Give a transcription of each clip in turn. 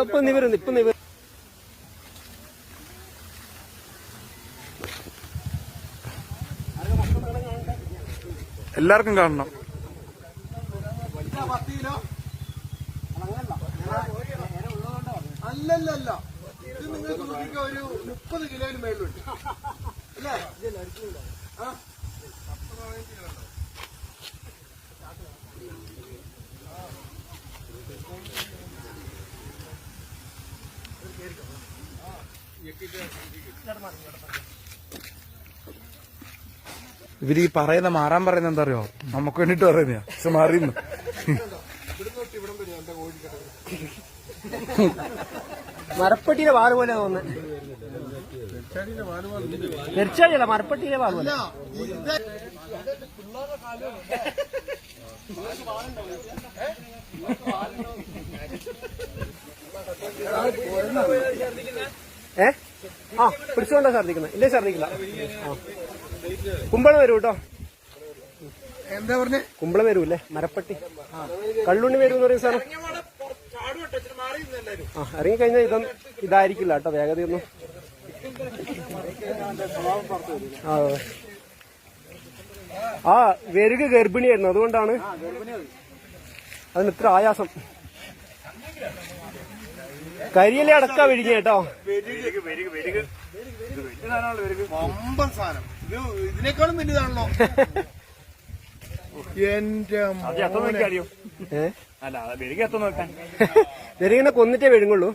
ഇപ്പൊ നിവരുന്നു ഇപ്പൊ നിവർ എല്ലാവർക്കും കാണണം അല്ലല്ലല്ല ഇത് നിങ്ങൾക്ക് നോക്കിക്കോ ഒരു മുപ്പത് കിലോയിൽ മേളിലുണ്ട് ആ? ഇവർ ഈ പറയുന്ന മാറാൻ പറയുന്ന എന്താ അറിയോ നമുക്ക് വേണ്ടിട്ട് പറയുന്ന പക്ഷെ മാറിയുന്നു മരപ്പട്ടിയുടെ വാറ് പോലെ തോന്നുന്നത് തീർച്ചയായില്ല മരപ്പട്ടിയിലെ ഇത് ഏ? ആ പിടിച്ചുകൊണ്ടാ ഛർദിക്കുന്നത് ഇല്ലേ ഛർദിക്കില്ല ആ. കുമ്പളം വരൂ കേട്ടോ എന്താ പറഞ്ഞേ? കുമ്പളം വരൂല്ലേ? മരപ്പട്ടി. കള്ളുണ്ണി വരൂ എന്ന് പറയും സാറേ ആ ഇറങ്ങിക്കഴിഞ്ഞാൽ ഇതൊന്നും ഇതായിരിക്കില്ല കേട്ടോ വേഗതയൊന്നും. അതെ. ആ വെരുക ഗർഭിണിയായിരുന്നു. അതുകൊണ്ടാണ് അതിന് ഇത്ര ആയാസം. കരിയിലെ അടക്ക വിഴുങ്ങി കേട്ടോ. ഇതിനേക്കാളും വലുതാണല്ലോ. എന്റെ വെരുകിനെ കൊന്നിട്ടേ വിഴുങ്ങുള്ളൂ.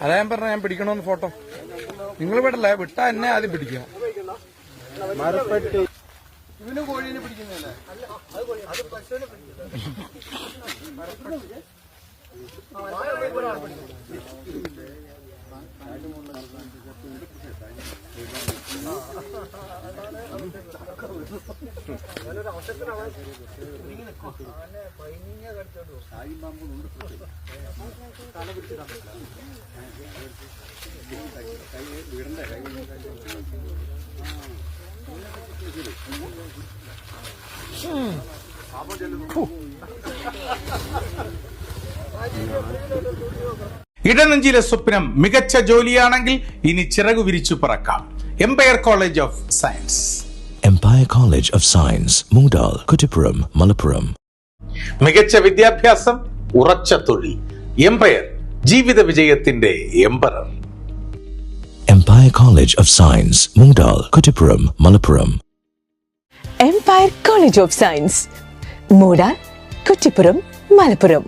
അതാ ഞാൻ പറഞ്ഞ ഞാൻ പിടിക്കണമെന്ന് ഫോട്ടോ. നിങ്ങൾ വിടല്ല വിട്ടാ എന്നെ ആദ്യം പിടിക്കുക. ഇവന് കോഴീനെ പിടിക്കുന്നതല്ലേ വീടണ്ട കൈ പാപം ചെല്ലുന്നു ഇടനെഞ്ചിലെ സ്വപ്നം മികച്ച ജോലിയാണെങ്കിൽ ഇനി ചിറകു വിരിച്ചു പറക്കാം. Empire College of Science Empire College of Science Kuttippuram Malappuram മികച്ച വിദ്യാഭ്യാസം ഉറച്ച തൊഴിൽ. എംപയർ ജീവിത വിജയത്തിന്റെ Empire Empire College of Science Moodal Kuttippuram Malappuram Empire College of Science Moodal Kuttippuram Malappuram